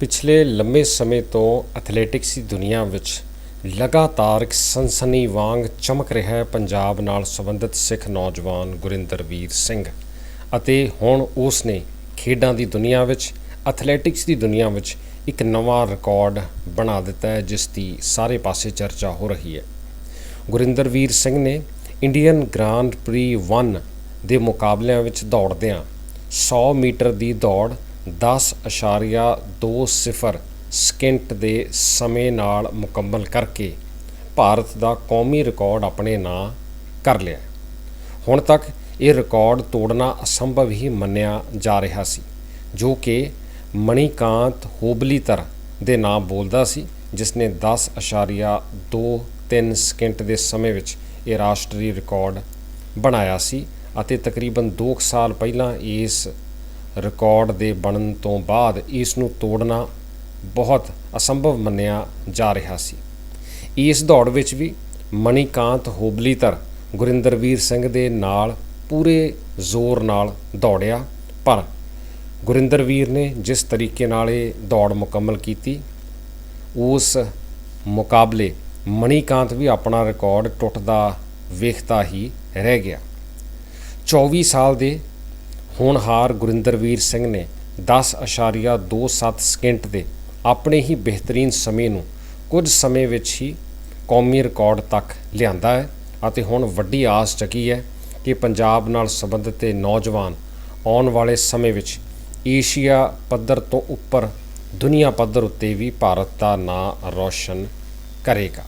ਪਿਛਲੇ ਲੰਮੇ ਸਮੇਂ ਤੋਂ ਐਥਲੈਟਿਕਸ ਦੀ ਦੁਨੀਆ ਵਿੱਚ ਲਗਾਤਾਰ ਇੱਕ ਸਨਸਨੀ ਵਾਂਗ ਚਮਕ ਰਿਹਾ ਹੈ ਪੰਜਾਬ ਨਾਲ ਸੰਬੰਧਿਤ ਸਿੱਖ ਨੌਜਵਾਨ ਗੁਰਿੰਦਰਵੀਰ ਸਿੰਘ। ਅਤੇ ਹੁਣ ਉਸ ਨੇ ਖੇਡਾਂ ਦੀ ਦੁਨੀਆ ਵਿੱਚ, ਐਥਲੈਟਿਕਸ ਦੀ ਦੁਨੀਆ ਵਿੱਚ ਇੱਕ ਨਵਾਂ ਰਿਕਾਰਡ ਬਣਾ ਦਿੱਤਾ ਹੈ, ਜਿਸ ਦੀ ਸਾਰੇ ਪਾਸੇ ਚਰਚਾ ਹੋ ਰਹੀ ਹੈ। ਗੁਰਿੰਦਰਵੀਰ ਸਿੰਘ ਨੇ ਇੰਡੀਅਨ ਗ੍ਰਾਂਡ ਪ੍ਰੀ 1 ਦੇ ਮੁਕਾਬਲਿਆਂ ਵਿੱਚ ਦੌੜਦਿਆਂ 100 ਮੀਟਰ ਦੀ ਦੌੜ 10.20 ਸਕਿੰਟ ਦੇ ਸਮੇਂ ਨਾਲ ਮੁਕੰਮਲ ਕਰਕੇ ਭਾਰਤ ਦਾ ਕੌਮੀ ਰਿਕਾਰਡ ਆਪਣੇ ਨਾਂ ਕਰ ਲਿਆ। ਹੁਣ ਤੱਕ ਇਹ ਰਿਕਾਰਡ ਤੋੜਨਾ ਅਸੰਭਵ ਹੀ ਮੰਨਿਆ ਜਾ ਰਿਹਾ ਸੀ, ਜੋ ਕਿ ਮਣੀਕਾਂਤ ਹੋਬਲੀਤਰ ਦੇ ਨਾਮ ਬੋਲਦਾ ਸੀ ਜਿਸ ਨੇ 10.23 ਸਕਿੰਟ ਦੇ ਸਮੇਂ ਵਿੱਚ ਇਹ ਰਾਸ਼ਟਰੀ ਰਿਕਾਰਡ ਬਣਾਇਆ ਸੀ ਅਤੇ ਤਕਰੀਬਨ 2 ਸਾਲ ਪਹਿਲਾਂ ਇਸ ਰਿਕਾਰਡ ਦੇ ਬਣਨ ਤੋਂ ਬਾਅਦ ਇਸ ਨੂੰ ਤੋੜਨਾ ਬਹੁਤ ਅਸੰਭਵ ਮੰਨਿਆ ਜਾ ਰਿਹਾ ਸੀ। ਇਸ ਦੌੜ ਵਿੱਚ ਵੀ ਮਣੀਕਾਂਤ ਹੋਬਲੀਤਰ ਗੁਰਿੰਦਰਵੀਰ ਸਿੰਘ ਦੇ ਨਾਲ ਪੂਰੇ ਜ਼ੋਰ ਨਾਲ ਦੌੜਿਆ, ਪਰ ਗੁਰਿੰਦਰਵੀਰ ਨੇ ਜਿਸ ਤਰੀਕੇ ਨਾਲ ਇਹ ਦੌੜ ਮੁਕੰਮਲ ਕੀਤੀ, ਉਸ ਮੁਕਾਬਲੇ ਮਣੀਕਾਂਤ ਵੀ ਆਪਣਾ ਰਿਕਾਰਡ ਟੁੱਟਦਾ ਵੇਖਦਾ ਹੀ ਰਹਿ ਗਿਆ। 24 ਸਾਲ ਦੇ ਹੋਣਹਾਰ ਗੁਰਿੰਦਰਵੀਰ ਸਿੰਘ ਨੇ 10.27 ਸਕਿੰਟ ਦੇ ਆਪਣੇ ਹੀ ਬਿਹਤਰੀਨ ਸਮੇਂ ਨੂੰ ਕੁਝ ਸਮੇਂ ਵਿੱਚ ਹੀ ਕੌਮੀ ਰਿਕਾਰਡ ਤੱਕ ਲਿਆਂਦਾ ਹੈ ਅਤੇ ਹੁਣ ਵੱਡੀ ਆਸ ਚੱਕੀ ਹੈ ਕਿ ਪੰਜਾਬ ਨਾਲ ਸੰਬੰਧਿਤ ਨੌਜਵਾਨ ਆਉਣ ਵਾਲੇ ਸਮੇਂ ਵਿੱਚ ਏਸ਼ੀਆ ਪੱਧਰ ਤੋਂ ਉੱਪਰ ਦੁਨੀਆ ਪੱਧਰ ਉੱਤੇ ਵੀ ਭਾਰਤ ਦਾ ਨਾਂ ਰੌਸ਼ਨ ਕਰੇਗਾ।